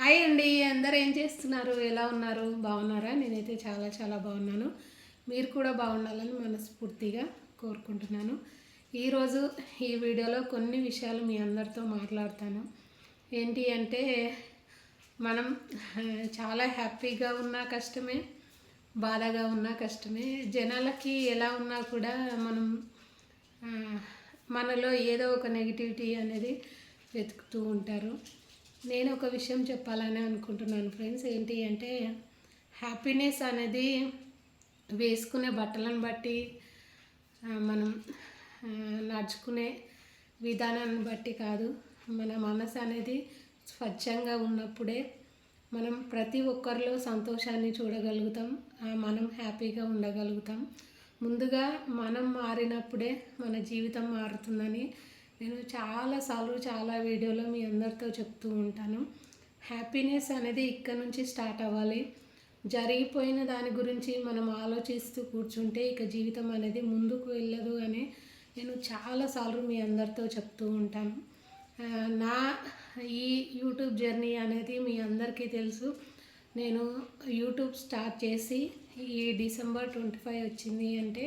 Hi అండి అందరు ఏం చేస్తున్నారు? ఎలా ఉన్నారు? బాగున్నారా? నేనైతే చాలా చాలా బాగున్నాను. మీరు కూడా బాగుండాలని మనస్ఫూర్తిగా కోరుకుంటున్నాను. ఈరోజు ఈ వీడియోలో కొన్ని విషయాలు మీ అందరితో మాట్లాడతాను. ఏంటి అంటే మనం చాలా హ్యాపీగా ఉన్నా కష్టమే బాధగా ఉన్నా కష్టమే. జనాలకి ఎలా ఉన్నా కూడా మనం మనలో ఏదో ఒక నెగిటివిటీ అనేది వెతుకుతూ ఉంటారు. నేను ఒక విషయం చెప్పాలని అనుకుంటున్నాను ఫ్రెండ్స్. ఏంటి అంటే హ్యాపీనెస్ అనేది వేసుకునే బట్టలను బట్టి మనం నడుచుకునే విధానాన్ని బట్టి కాదు. మన మనసు అనేది స్వచ్ఛంగా ఉన్నప్పుడే మనం ప్రతి ఒక్కరిలో సంతోషాన్ని చూడగలుగుతాం. ఆ, మనం హ్యాపీగా ఉండగలుగుతాం. ముందుగా మనం మారినప్పుడే మన జీవితం మారుతుందని నేను చాలాసార్లు చాలా వీడియోలో మీ అందరితో చెప్తూ ఉంటాను. హ్యాపీనెస్ అనేది ఇక్కడ నుంచి స్టార్ట్ అవ్వాలి. జరిగిపోయిన దాని గురించి మనం ఆలోచిస్తూ కూర్చుంటే ఇక జీవితం అనేది ముందుకు వెళ్ళదు అని నేను చాలాసార్లు మీ అందరితో చెప్తూ ఉంటాను. నా ఈ యూట్యూబ్ జర్నీ అనేది మీ అందరికీ తెలుసు. నేను యూట్యూబ్ స్టార్ట్ చేసి ఈ డిసెంబర్ ట్వంటీ ఫైవ్ వచ్చింది అంటే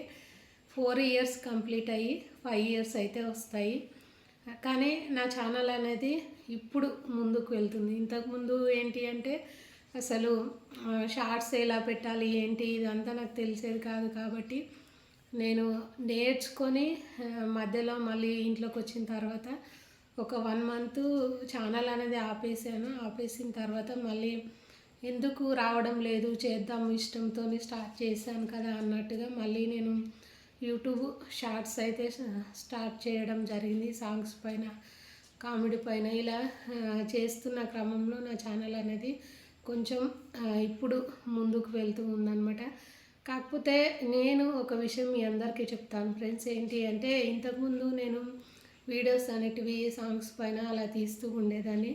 ఫోర్ ఇయర్స్ కంప్లీట్ అయ్యి ఫైవ్ ఇయర్స్ అయితే వస్తాయి. కానీ నా ఛానల్ అనేది ఇప్పుడు ముందుకు వెళ్తుంది. ఇంతకుముందు ఏంటి అంటే అసలు షార్ట్స్ ఎలా పెట్టాలి ఏంటి ఇదంతా నాకు తెలిసేది కాదు కాబట్టి నేను నేర్చుకొని మధ్యలో మళ్ళీ ఇంట్లోకి వచ్చిన తర్వాత ఒక వన్ మంత్ ఛానల్ అనేది ఆపేసాను. ఆపేసిన తర్వాత మళ్ళీ ఎందుకు రావడం లేదు చేద్దాం ఇష్టంతో స్టార్ట్ చేశాను కదా అన్నట్టుగా మళ్ళీ నేను యూట్యూబ్ షార్ట్స్ అయితే స్టార్ట్ చేయడం జరిగింది. సాంగ్స్ పైన కామెడీ పైన ఇలా చేస్తున్న క్రమంలో నా ఛానల్ అనేది కొంచెం ఇప్పుడు ముందుకు వెళ్తూ ఉందన్నమాట. కాకపోతే నేను ఒక విషయం మీ అందరికీ చెప్తాను ఫ్రెండ్స్. ఏంటి అంటే ఇంతకుముందు నేను వీడియోస్ అనేటివి సాంగ్స్ పైన అలా తీస్తూ ఉండేదాన్ని.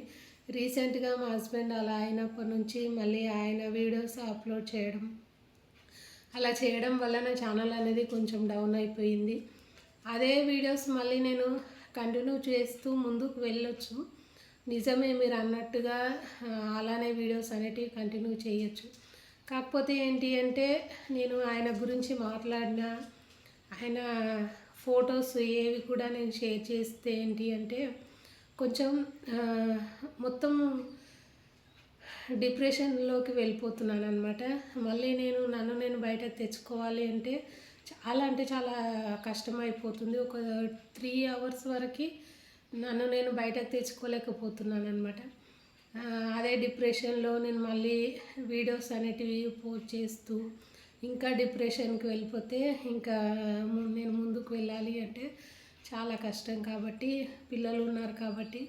రీసెంట్గా మా హస్బెండ్ అలా అయినప్పటి నుంచి మళ్ళీ ఆయన వీడియోస్ అప్లోడ్ చేయడం అలా చేయడం వల్ల నా ఛానల్ అనేది కొంచెం డౌన్ అయిపోయింది. అదే వీడియోస్ మళ్ళీ నేను కంటిన్యూ చేస్తూ ముందుకు వెళ్ళొచ్చు. నిజమే మీరు అన్నట్టుగా అలానే వీడియోస్ అనేటివి కంటిన్యూ చేయొచ్చు. కాకపోతే ఏంటి అంటే నేను ఆయన గురించి మాట్లాడిన ఆయన ఫొటోస్ ఏవి కూడా నేను షేర్ చేస్తే ఏంటి అంటే కొంచెం మొత్తం డిప్రెషన్లోకి వెళ్ళిపోతున్నాను అనమాట మళ్ళీ నేను నన్ను నేను బయట తెచ్చుకోవాలి అంటే చాలా అంటే చాలా కష్టమైపోతుంది. ఒక త్రీ అవర్స్ వరకు నన్ను నేను బయటకు తెచ్చుకోలేకపోతున్నాను అనమాట అదే డిప్రెషన్లో నేను మళ్ళీ వీడియోస్ అనేటివి పోస్ట్ చేస్తూ ఇంకా డిప్రెషన్కి వెళ్ళిపోతే ఇంకా నేను ముందుకు వెళ్ళాలి అంటే చాలా కష్టం కాబట్టి పిల్లలు ఉన్నారు కాబట్టి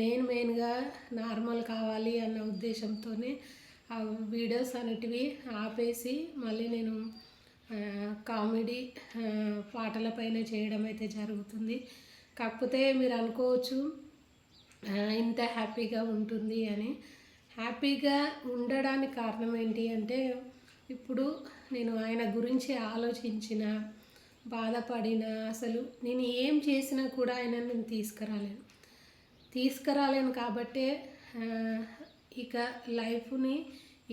నేను మెయిన్గా నార్మల్ కావాలి అన్న ఉద్దేశంతోనే ఆ వీడియోస్ అనేటివి ఆపేసి మళ్ళీ నేను కామెడీ పాటలపైన చేయడం అయితే జరుగుతుంది. కాకపోతే మీరు అనుకోవచ్చు ఇంత హ్యాపీగా ఉంటుంది అని. హ్యాపీగా ఉండడానికి కారణం ఏంటి అంటే ఇప్పుడు నేను ఆయన గురించి ఆలోచించిన బాధపడిన అసలు నేను ఏం చేసినా కూడా ఆయన నేను తీసుకురాలేను. తీసుకురాలేను కాబట్టే ఇక లైఫ్ని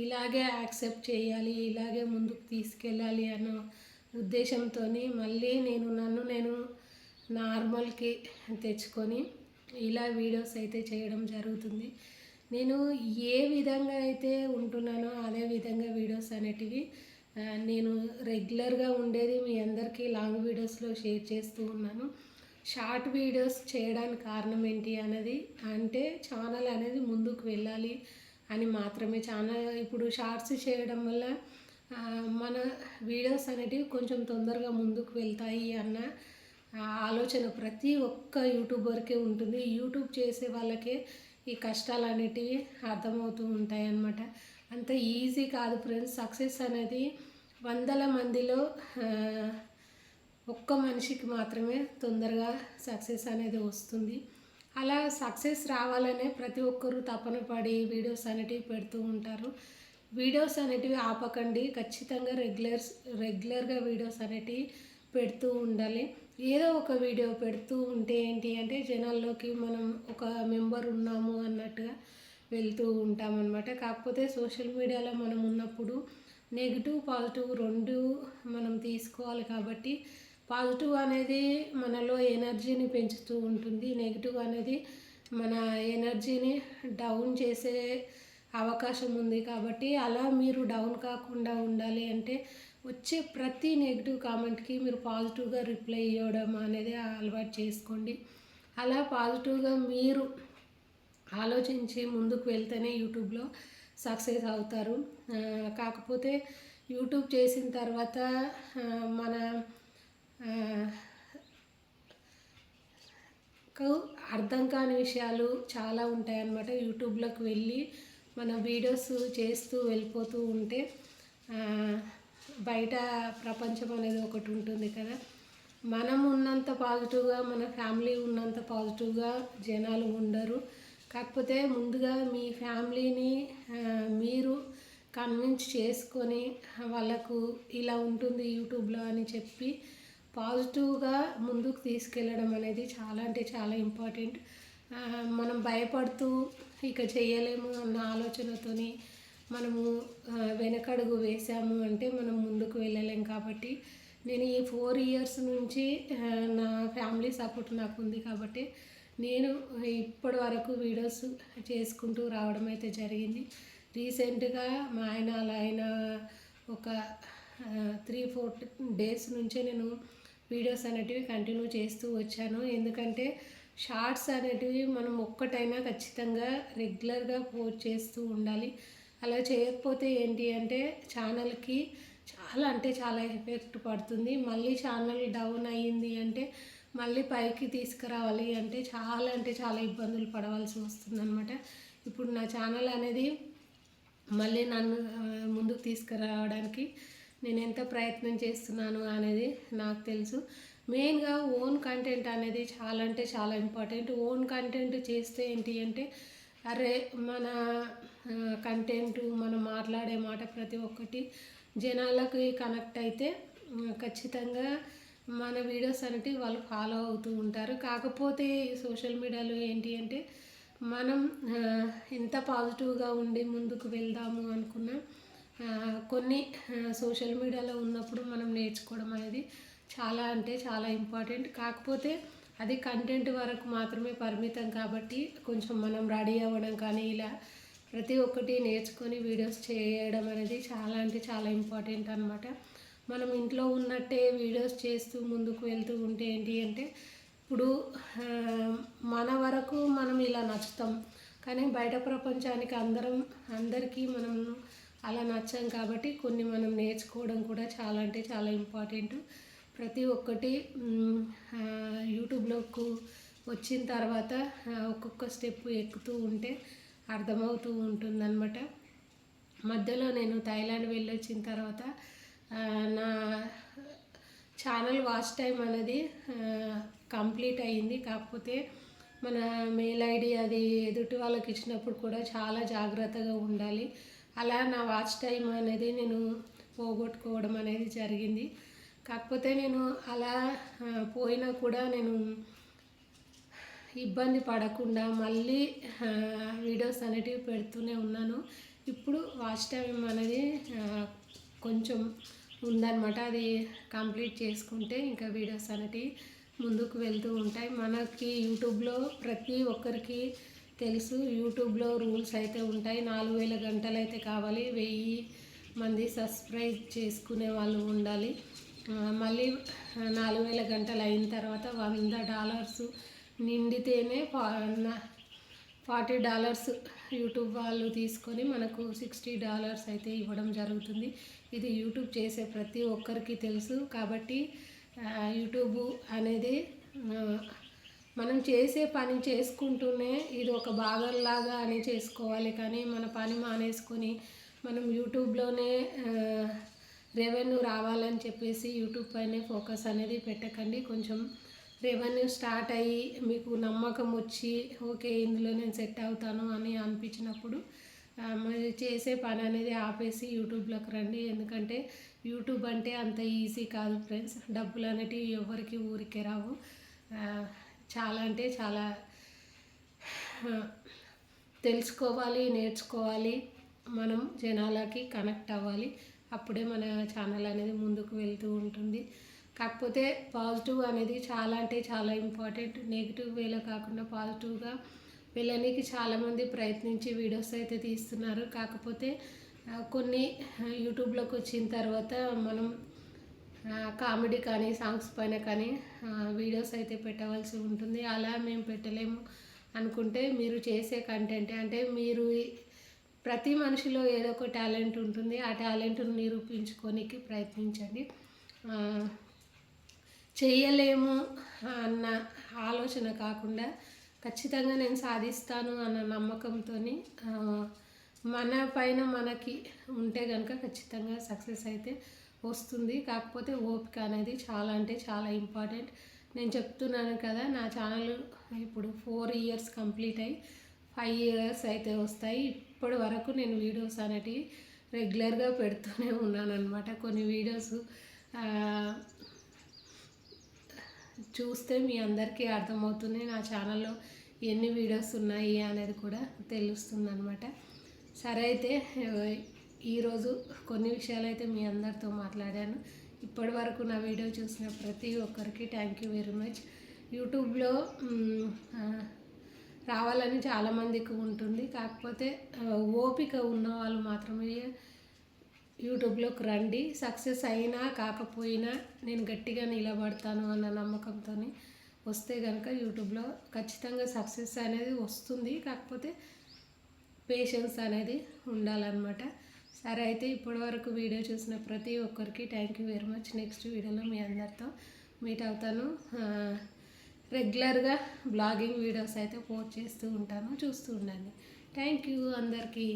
ఇలాగే యాక్సెప్ట్ చేయాలి ఇలాగే ముందుకు తీసుకెళ్ళాలి అన్న ఉద్దేశంతో మళ్ళీ నేను నన్ను నేను నార్మల్కి తెచ్చుకొని ఇలా వీడియోస్ అయితే చేయడం జరుగుతుంది. నేను ఏ విధంగా అయితే ఉంటున్నానో అదే విధంగా వీడియోస్ అనేటివి నేను రెగ్యులర్గా ఉండేది మీ అందరికీ లాంగ్ వీడియోస్లో షేర్ చేస్తూ ఉన్నాను. షార్ట్ వీడియోస్ చేయడానికి కారణం ఏంటి అనేది అంటే ఛానల్ అనేది ముందుకు వెళ్ళాలి అని మాత్రమే. ఛానల్ ఇప్పుడు షార్ట్స్ చేయడం వల్ల మన వీడియోస్ అనేటివి కొంచెం తొందరగా ముందుకు వెళ్తాయి అన్న ఆలోచన ప్రతి ఒక్క యూట్యూబర్కే ఉంటుంది. యూట్యూబ్ చేసే వాళ్ళకే ఈ కష్టాలు అనేటివి అర్థమవుతూ ఉంటాయి అన్నమాట. అంత ఈజీ కాదు ఫ్రెండ్స్. సక్సెస్ అనేది వందల మందిలో ఒక్క మనిషికి మాత్రమే తొందరగా సక్సెస్ అనేది వస్తుంది. అలా సక్సెస్ రావాలనే ప్రతి ఒక్కరూ తపన పడి వీడియోస్ అనేటివి పెడుతూ ఉంటారు. వీడియోస్ అనేటివి ఆపకండి. ఖచ్చితంగా రెగ్యులర్స్ రెగ్యులర్గా వీడియోస్ అనేటివి పెడుతూ ఉండాలి. ఏదో ఒక వీడియో పెడుతూ ఉంటే ఏంటి అంటే జనాల్లోకి మనం ఒక మెంబర్ ఉన్నాము అన్నట్టుగా వెళ్తూ ఉంటామన్నమాట. కాకపోతే సోషల్ మీడియాలో మనం ఉన్నప్పుడు నెగిటివ్ పాజిటివ్ రెండు మనం తీసుకోవాలి కాబట్టి పాజిటివ్ అనేది మనలో ఎనర్జీని పెంచుతూ ఉంటుంది. నెగిటివ్ అనేది మన ఎనర్జీని డౌన్ చేసే అవకాశం ఉంది కాబట్టి అలా మీరు డౌన్ కాకుండా ఉండాలి అంటే వచ్చే ప్రతి నెగిటివ్ కామెంట్కి మీరు పాజిటివ్గా రిప్లై ఇవ్వడం అనేది అలవాటు చేసుకోండి. అలా పాజిటివ్గా మీరు ఆలోచించి ముందుకు వెళ్తేనే యూట్యూబ్లో సక్సెస్ అవుతారు. కాకపోతే యూట్యూబ్ చేసిన తర్వాత మన అర్థం కాని విషయాలు చాలా ఉంటాయన్నమాట. యూట్యూబ్లోకి వెళ్ళి మన వీడియోస్ చేస్తూ వెళ్ళిపోతూ ఉంటే బయట ప్రపంచం అనేది ఒకటి ఉంటుంది కదా. మనం ఉన్నంత పాజిటివ్గా మన ఫ్యామిలీ ఉన్నంత పాజిటివ్గా జనాలు ఉండరు. కాకపోతే ముందుగా మీ ఫ్యామిలీని మీరు కన్విన్స్ చేసుకొని వాళ్ళకు ఇలా ఉంటుంది యూట్యూబ్లో అని చెప్పి పాజిటివ్గా ముందుకు తీసుకెళ్ళడం అనేది చాలా అంటే చాలా ఇంపార్టెంట్. మనం భయపడుతూ ఇక చేయలేము అన్న ఆలోచనతోని మనము వెనకడుగు వేసాము అంటే మనం ముందుకు వెళ్ళలేం కాబట్టి నేను ఈ ఫోర్ ఇయర్స్ నుంచి నా ఫ్యామిలీ సపోర్ట్ నాకు ఉంది కాబట్టి నేను ఇప్పటి వరకు వీడియోస్ చేసుకుంటూ రావడం అయితే జరిగింది. రీసెంట్గా మా ఆయన అలా ఆయన ఒక త్రీ ఫోర్ డేస్ నుంచే నేను వీడియోస్ అనేటివి కంటిన్యూ చేస్తూ వచ్చాను. ఎందుకంటే షార్ట్స్ అనేటివి మనం ఒక్కటైనా ఖచ్చితంగా రెగ్యులర్గా పోస్ట్ చేస్తూ ఉండాలి. అలా చేయకపోతే ఏంటి అంటే ఛానల్కి చాలా అంటే చాలా ఎఫెక్ట్ పడుతుంది. మళ్ళీ ఛానల్ డౌన్ అయ్యింది అంటే మళ్ళీ పైకి తీసుకురావాలి అంటే చాలా అంటే చాలా ఇబ్బందులు పడవలసి వస్తుంది అనమాట ఇప్పుడు నా ఛానల్ అనేది మళ్ళీ నన్ను ముందుకు తీసుకురావడానికి నేను ఎంత ప్రయత్నం చేస్తున్నాను అనేది నాకు తెలుసు. మెయిన్గా ఓన్ కంటెంట్ అనేది చాలా అంటే చాలా ఇంపార్టెంట్. ఓన్ కంటెంట్ చేస్తే ఏంటి అంటే అరే మన కంటెంట్ మనం మాట్లాడే మాట ప్రతి ఒక్కటి జనాలకి కనెక్ట్ అయితే ఖచ్చితంగా మన వీడియోస్ అనేవి వాళ్ళు ఫాలో అవుతూ ఉంటారు. కాకపోతే సోషల్ మీడియాలో ఏంటి అంటే మనం ఎంత పాజిటివ్గా ఉండి ముందుకు వెళ్దాము అనుకున్నా కొన్ని సోషల్ మీడియాలో ఉన్నప్పుడు మనం నేర్చుకోవడం అనేది చాలా అంటే చాలా ఇంపార్టెంట్. కాకపోతే అది కంటెంట్ వరకు మాత్రమే పరిమితం కాబట్టి కొంచెం మనం రెడీ అవ్వడం కానీ ఇలా ప్రతి ఒక్కటి నేర్చుకొని వీడియోస్ చేయడం అనేది చాలా అంటే చాలా ఇంపార్టెంట్ అనమాట మనం ఇంట్లో ఉన్నట్టే వీడియోస్ చేస్తూ ముందుకు వెళ్తూ ఉంటే ఏంటి అంటే ఇప్పుడు మన వరకు మనం ఇలా నచ్చుతాం. కానీ బయట ప్రపంచానికి అందరం అందరికీ మనం అలా నచ్చాం కాబట్టి కొన్ని మనం నేర్చుకోవడం కూడా చాలా అంటే చాలా ఇంపార్టెంట్. ప్రతి ఒక్కటి యూట్యూబ్లోకి వచ్చిన తర్వాత ఒక్కొక్క స్టెప్ ఎక్కుతూ ఉంటే అర్థమవుతూ ఉంటుందన్నమాట. మధ్యలో నేను థాయిలాండ్ వెళ్ళొచ్చిన తర్వాత నా ఛానల్ వాచ్ టైం అనేది కంప్లీట్ అయింది. కాకపోతే మన మెయిల్ ఐడి అది ఎదుటి వాళ్ళకి ఇచ్చినప్పుడు కూడా చాలా జాగ్రత్తగా ఉండాలి. అలా నా వాచ్ టైం అనేది నేను పోగొట్టుకోవడం అనేది జరిగింది. కాకపోతే నేను అలా పోయినా కూడా నేను ఇబ్బంది పడకుండా మళ్ళీ వీడియోస్ అనేటివి పెడుతూనే ఉన్నాను. ఇప్పుడు వాచ్ టైం అనేది కొంచెం ఉందన్నమాట. అది కంప్లీట్ చేసుకుంటే ఇంకా వీడియోస్ అనేటివి ముందుకు వెళ్తూ ఉంటాయి. మనకి యూట్యూబ్లో ప్రతి ఒక్కరికి తెలుసు. యూట్యూబ్లో రూల్స్ అయితే ఉంటాయి. నాలుగు వేల గంటలు అయితే కావాలి. వెయ్యి మంది సబ్స్క్రైబ్ చేసుకునే వాళ్ళు ఉండాలి. మళ్ళీ నాలుగు వేల గంటలు అయిన తర్వాత వంద డాలర్స్ నిండితేనే ఫార్టీ డాలర్స్ యూట్యూబ్ వాళ్ళు తీసుకొని మనకు సిక్స్టీ డాలర్స్ అయితే ఇవ్వడం జరుగుతుంది. ఇది యూట్యూబ్ చేసే ప్రతి ఒక్కరికి తెలుసు. కాబట్టి యూట్యూబ్ అనేది మనం చేసే పని చేసుకుంటూనే ఇది ఒక భాగంలాగా అని చేసుకోవాలి. కానీ మన పని మానేసుకొని మనం యూట్యూబ్లోనే రెవెన్యూ రావాలని చెప్పేసి యూట్యూబ్ పైనే ఫోకస్ అనేది పెట్టకండి. కొంచెం రెవెన్యూ స్టార్ట్ అయ్యి మీకు నమ్మకం వచ్చి ఓకే ఇందులో నేను సెట్ అవుతాను అని అనిపించినప్పుడు మరి చేసే పని అనేది ఆపేసి యూట్యూబ్లోకి రండి. ఎందుకంటే యూట్యూబ్ అంటే అంత ఈజీ కాదు ఫ్రెండ్స్. డబ్బులు అనేటివి ఎవరికి ఊరికే రావు. చాలా అంటే చాలా తెలుసుకోవాలి నేర్చుకోవాలి. మనం జనాలకి కనెక్ట్ అవ్వాలి. అప్పుడే మన ఛానల్ అనేది ముందుకు వెళ్తూ ఉంటుంది. కాకపోతే పాజిటివ్ అనేది చాలా అంటే చాలా ఇంపార్టెంట్ నెగిటివ్ వేలో కాకుండా పాజిటివ్గా వెళ్ళడానికి చాలామంది ప్రయత్నించి వీడియోస్ అయితే తీస్తున్నారు. కాకపోతే కొన్ని యూట్యూబ్లోకి వచ్చిన తర్వాత మనం కామెడీ కానీ సాంగ్స్ పైన కానీ వీడియోస్ అయితే పెట్టవలసి ఉంటుంది. అలా మేము పెట్టలేము అనుకుంటే మీరు చేసే కంటెంట్ అంటే మీరు ప్రతి మనిషిలో ఏదో ఒక టాలెంట్ ఉంటుంది. ఆ టాలెంట్ను నిరూపించుకోనికి ప్రయత్నించండి. చేయలేము అన్న ఆలోచన కాకుండా ఖచ్చితంగా నేను సాధిస్తాను అన్న నమ్మకంతో మన పైన మనకి ఉంటే కనుక ఖచ్చితంగా సక్సెస్ అయితే వస్తుంది. కాకపోతే ఓపిక అనేది చాలా అంటే చాలా ఇంపార్టెంట్. నేను చెప్తున్నాను కదా నా ఛానల్ ఇప్పుడు ఫోర్ ఇయర్స్ కంప్లీట్ అయ్యి ఫైవ్ ఇయర్స్ అయితే వస్తాయి. ఇప్పటి వరకు నేను వీడియోస్ అనేటివి రెగ్యులర్గా పెడుతూనే ఉన్నాను అనమాట కొన్ని వీడియోస్ చూస్తే మీ అందరికీ అర్థమవుతుంది నా ఛానల్లో ఎన్ని వీడియోస్ ఉన్నాయి అనేది కూడా తెలుస్తుంది అనమాట సరే అయితే ఈరోజు కొన్ని విషయాలు అయితే మీ అందరితో మాట్లాడాను. ఇప్పటి వరకు నా వీడియో చూసిన ప్రతి ఒక్కరికి థ్యాంక్ యూ వెరీ మచ్. యూట్యూబ్లో రావాలని చాలామందికి ఉంటుంది. కాకపోతే ఓపిక ఉన్న వాళ్ళు మాత్రమే యూట్యూబ్లోకి రండి. సక్సెస్ అయినా కాకపోయినా నేను గట్టిగా నిలబడతాను అన్న నమ్మకంతో వస్తే కనుక యూట్యూబ్లో ఖచ్చితంగా సక్సెస్ అనేది వస్తుంది. కాకపోతే పేషెన్స్ అనేది ఉండాలన్నమాట. సరే అయితే ఇప్పటి వరకు వీడియో చూసిన ప్రతి ఒక్కరికి thank you very much next వీడియోలో మీ అందరితో మీట్ అవుతాను. రెగ్యులర్గా బ్లాగింగ్ వీడియోస్ అయితే పోస్ట్ చేస్తూ ఉంటాను. చూస్తూ ఉండండి. థ్యాంక్ యూ అందరికీ.